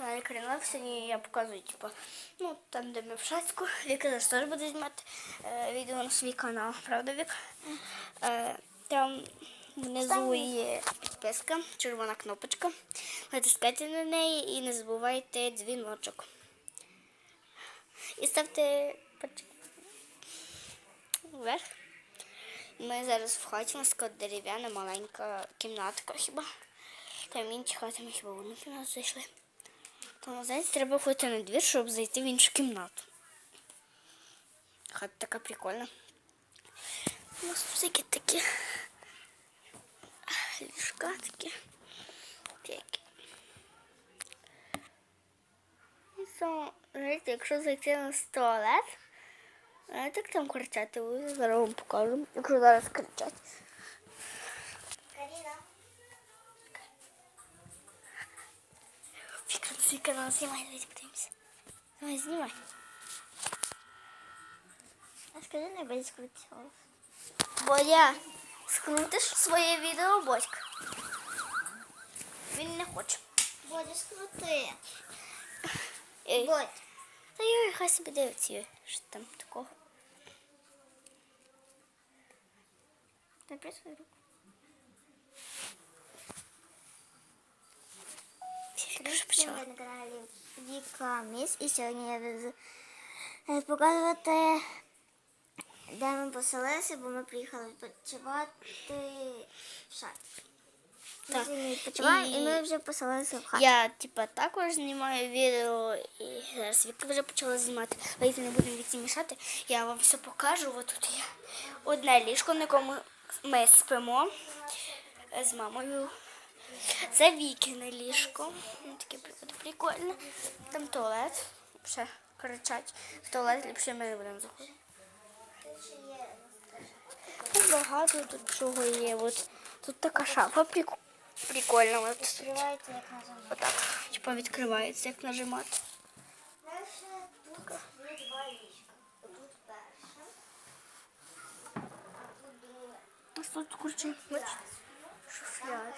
каналі Каріна. Сьогодні я показую, типу, ну, там, де ми в Шацьку. Віка зараз теж буде знімати е, відео на свій канал, правда, Вік? Е, там внизу є підписка, червона кнопочка. Натискайте на неї і не забувайте дзвіночок. І ставте вверх. Ми зараз в хаті, у нас така дерев'яна маленька кімнатка хіба. Там інші хати ми хіба в одну кімнату зайшли. Тому знаєте, треба ходити на двір, щоб зайти в іншу кімнату. Хата така прикольна. У нас всякі такі ліжка такі. Такі. І що, знаєте, якщо зайти на туалет, знаєте, як там кричати, зараз вам покажу, якщо зараз кричать. свій канал знімай, давайте подивимося. Давай, знімай. А скажи не без скрутців. Бодя, скрутиш своє відео, Бодька? Він не хоче. Бодя, скрути. Ей. Бодь. Та Юрій, хай собі дивиться, що там такого. Дай при свою руку. Вже почала. Ви на каналі Віка Міс. І сьогодні я буду е, показувати, де ми поселилися, бо ми приїхали відпочивати в шар. Так. відпочиваємо і... І- ми вже поселилися в хаті. Я типа також знімаю відео і зараз Віка вже почала знімати. Давайте не будемо віці мішати. Я вам все покажу. Ось тут є одне ліжко, на якому ми спимо з мамою. Це Вікине ліжко. Ну, Таке прикольне. Там туалет. Ще кричать. В туалет ліпше ми не будемо заходити. Тут багато тут чого є. От тут така шафа прик- прикольна. От тут. Відкривається як на зоні. Отак, типа відкривається, як нажимати. Тут є два ліжка. Тут перше, а тут друге. Ось тут курчі. Шуфляди.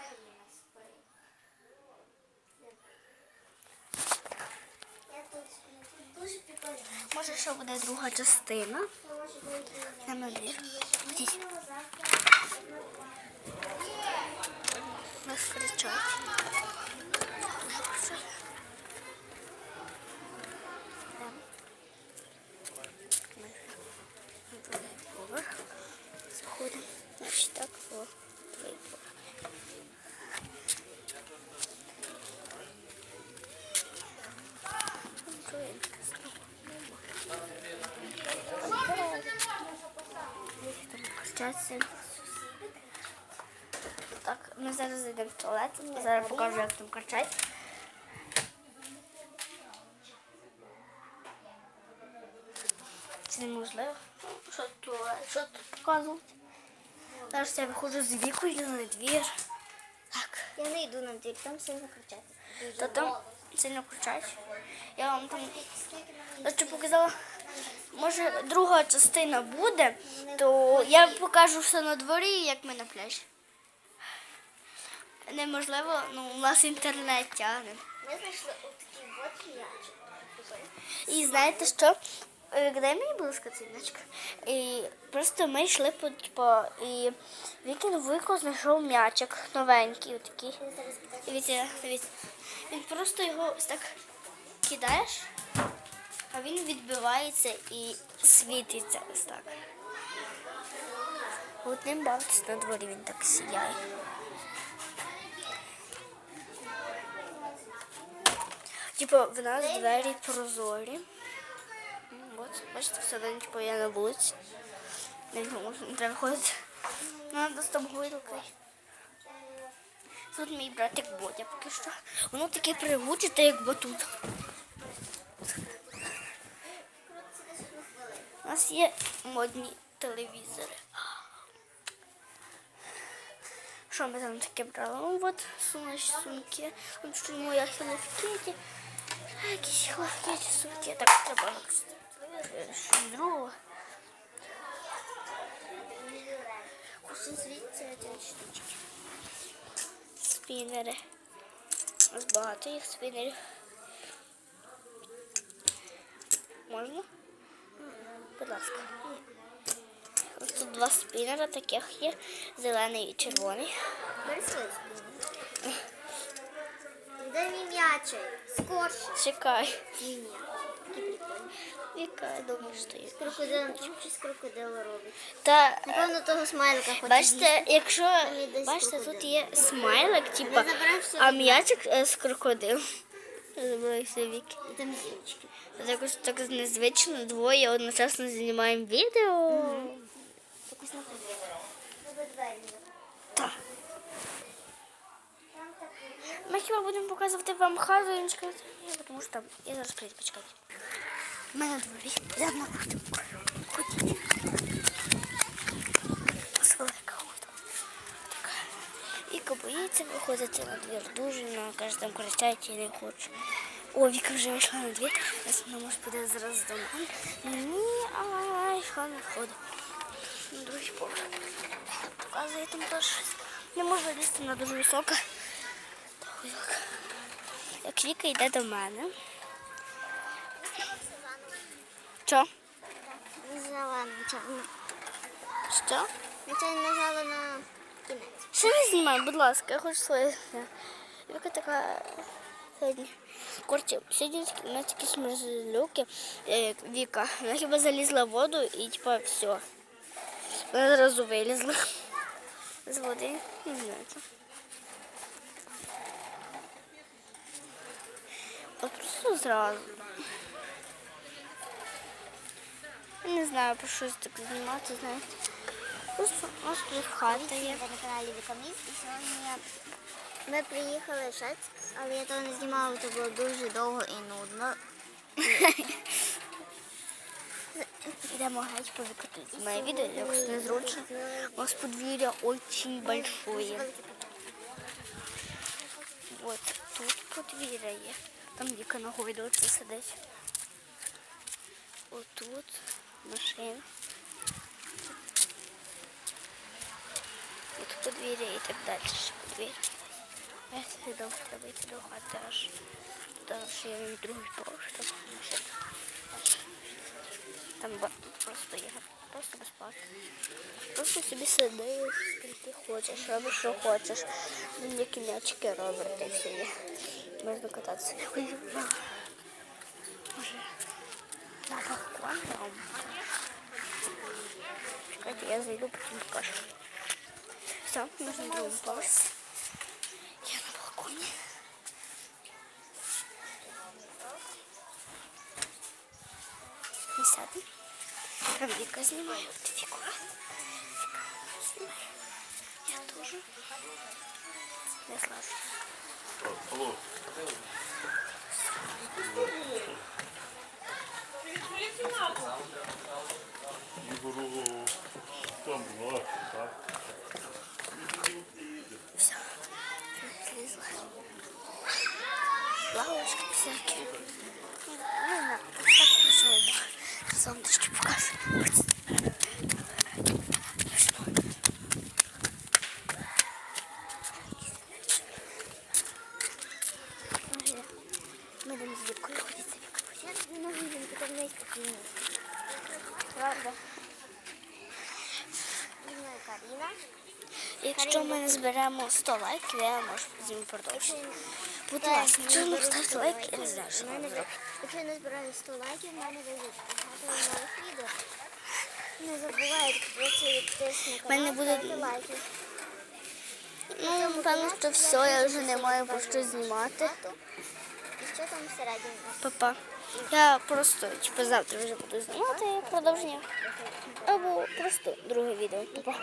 Я тут сплю. Тут дуже прикольно. Може, ще буде друга частина. Йдемо на двір. Ходіть. Нас кричать. Дуже кричать. Йдемо. Ми на другий поверх. Заходимо. Значить так, о, другий поверх. Другий Кричаться. Так, ми зараз зайдемо в туалет. Зараз покажу, як там кричать. Це неможливо. Що тут туалет? Що тут показувати? Зараз я виходжу з віку, йду на двір. Так. Я не йду на двір, там сильно кричати. Дуже Та там сильно кричать. Я вам там Значить, показала, може друга частина буде, то я покажу все на дворі, як ми на пляжі. Неможливо, ну у нас інтернет тягне. Ми знайшли отакий от м'ячик. І знаєте що? Е, Дай мені, будь ласка, цей. І просто ми йшли по типу, і Вікін Вуйко знайшов м'ячик новенький отакий. Дивіться, дивіться. Він просто його ось так кидаєш, а він відбивається і світиться ось так. От ним бавитись на дворі, він так сіяє. Типу, в нас двері прозорі. От, бачите, все одно, типу, я на вулиці. Не треба ходити. Надо з там гойдалкою. Тут мій братик Бодя поки що. Воно таке пригучите, як батут. У нас є модні телевізори. Що ми там таке брали? Ну от сумочні сумки. Що моя Hello. Якісь хлопці суті, так треба щось другого. Кусин звідси один штучки. Спінери. У нас багато їх спінерів. Можна? Будь тут два спиннера таких є. Зелений і червоний. Нарисуй спінер. Дай мій м'ячик. Скорше. Чекай. Ні, ні. Віка, я думаю, що є. З крокодилом, чим щось крокодило робить. Та Напевно, того смайлика хоче бачите, якщо є десь бачите, тут крокодил. є смайлик, типа, забирай все а м'ячик е, з крокодилом. Все віки. І там зірочки. Якось так незвично двоє одночасно знімаємо відео. Якось двері. Так. Ми хіба будемо показувати вам хату, і чекати, тому що там я зараз прийду почекати. У мене дворі. Явно буде. Ходіть. Ось велика хода. Віка боїться виходити на двір дуже, вона каже, там кричать і не хоче. О, Віка вже вийшла на двір, зараз вона може піде зараз до мене. Ні, а йшла на ходу. На другий поверх. Показує там теж. Не можу лізти на дуже високо. Так, як. Віка йде до мене. Що? Нажала на. Що? Наче нажала на кінець. Що не знімай, будь ласка, я хочу своє. Віка така сьогодні. Коротше, сьогодні у нас такі смерзлюки. Е, Віка, вона хіба залізла в воду і типа все. Вона зразу вилізла з води. Не знаю. Це. Просто зразу. Я Не знаю, про щось так знімати, знаєте. Просто у нас тут хата є. Ви на каналі Вікаміс. І сьогодні ми приїхали в Шацьк, але я того не знімала, то було дуже довго і нудно. Йдемо геть повикатується моє відео, якось незручно. У нас подвір'я очень большое. Вот тут подвір'я є. Там Віка на гойдалці сидить. Отут машина. От подвір'я і так далі. Подвір'я. Я сюди треба йти до хати аж. Далі я на другий поверх, там машина. Там просто є, просто безплатно. Просто собі сидиш, скільки хочеш, робиш, що хочеш. Та й все є. Можна кататися. Може, на балкон там. Чекайте, я зайду, потім покажу. Все, можна другий поверх. Я на балконі. Не сяду. Там Вика знімає. От Віку. Віка. Я теж. Я слажу. Все. Слізла. Лавочки всякі. Ну, на, так пішов. Сонечки покажу. Ми з. Я там. Правда? Каріна. Якщо ми не зберемо 100 лайків, я можу з ним продовжити. Будь ласка, поставити 100 лайк, я не знаю, що нам зробити. Якщо не збираю 100 лайків, в мене дають багато нових відео. Не забувайте В мене буде- лайки. Ну, напевно, що все, я вже не маю про що знімати. І що там всередині? Папа. Я просто типу, завтра вже буду знімати продовження. Або просто друге відео. Папа.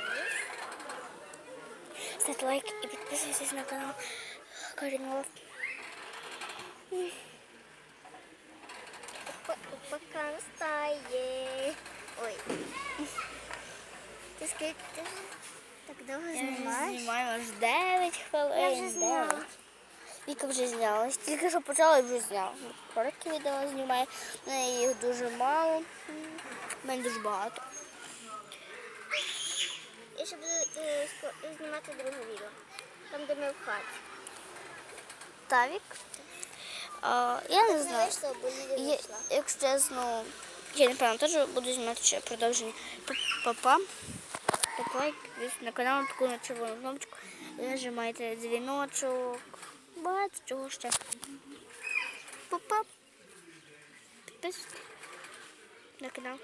Ставте лайк і підписуйтесь на канал Каріна Лав. Пока настає. Ой. Ти скільки ти вже так довго Я вже знімаю аж 9 хвилин. Я вже зняла. Віка вже зняла. Тільки що почала і вже зняла. Короткі відео знімає. В неї їх дуже мало. В мене дуже багато. Я ще буду е, знімати друге відео. Там, де ми в хаті. Тавік. А, я не знаю. Ліля Якщо чесно, Я напевно теж буду знімати ще продовження. Папа. Так лайк, на канал, таку на червону кнопочку. Нажимайте дзвіночок. Багато чого ще. Папа. Підписуйтесь на канал.